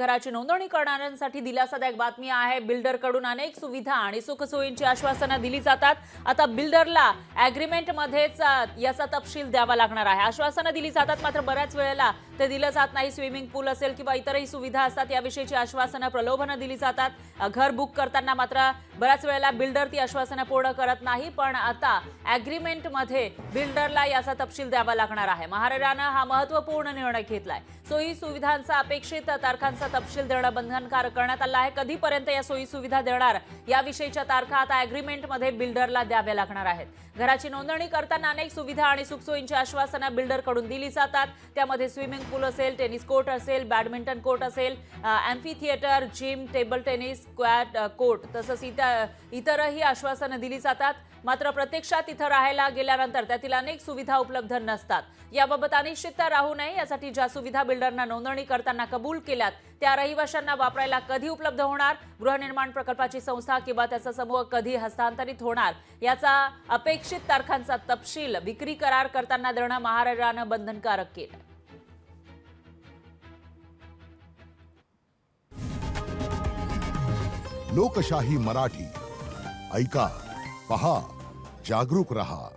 घराची नोंदणी करणाऱ्यांसाठी दिलासादायक बातमी आहे. बिल्डरकडून अनेक सुविधा आणि सुखसोयींची आश्वासनं दिली जातात. आता बिल्डरला ॲग्रीमेंटमध्येच याचा तपशील द्यावा लागणार आहे. आश्वासनं दिली जातात मात्र बऱ्याच वेळेला ते दिलं जात नाही. स्विमिंग पूल असेल किंवा इतरही सुविधा असतात याविषयीची आश्वासनं प्रलोभनं दिली जातात. घर बुक करताना मात्र बऱ्याच वेळेला बिल्डर ती आश्वासनं पूर्ण करत नाही पण आता ॲग्रीमेंटमध्ये बिल्डरला याचा तपशील द्यावा लागणार आहे. महाराजानं हा महत्त्वपूर्ण निर्णय घेतलाय. सोयी सुविधांचा अपेक्षित तारखांचा तपशील देणं बंधनकारक करण्यात आलं आहे. कधीपर्यंत या सोयी सुविधा देणार? याविषयीच्या तारखा आता अग्रीमेंटमध्ये बिल्डरला द्याव्या लागणार आहेत. घराची नोंदणी करताना अनेक सुविधा आणि सुखसोयींची आश्वासनं बिल्डरकडून दिली जातात. त्यामध्ये स्विमिंग पूल असेल टेनिस कोर्ट असेल बॅडमिंटन कोर्ट असेल amphitheatre gym table tennis squash court तसंच इतर इतरही आश्वासनं दिली जातात. मात्र प्रत्यक्षात इथं राहायला गेल्यानंतर त्यातील अनेक सुविधा उपलब्ध नसतात. याबाबत अनिश्चितता राहू नये यासाठी ज्या सुविधा बिल्डरना नोंदणी करताना कबूल केल्यात त्या रहिवाशांना वापरायला कधी उपलब्ध होणार? गृहनिर्माण प्रकल्पाची संस्था किंवा त्याचा समूह कधी हस्तांतरित होणार? याचा अपेक्षित तारखांचा तपशील विक्री करार करताना देणं महाराष्ट्रानं बंधनकारक केलं. लोकशाही मराठी. ऐका पहा जागरूक रहा.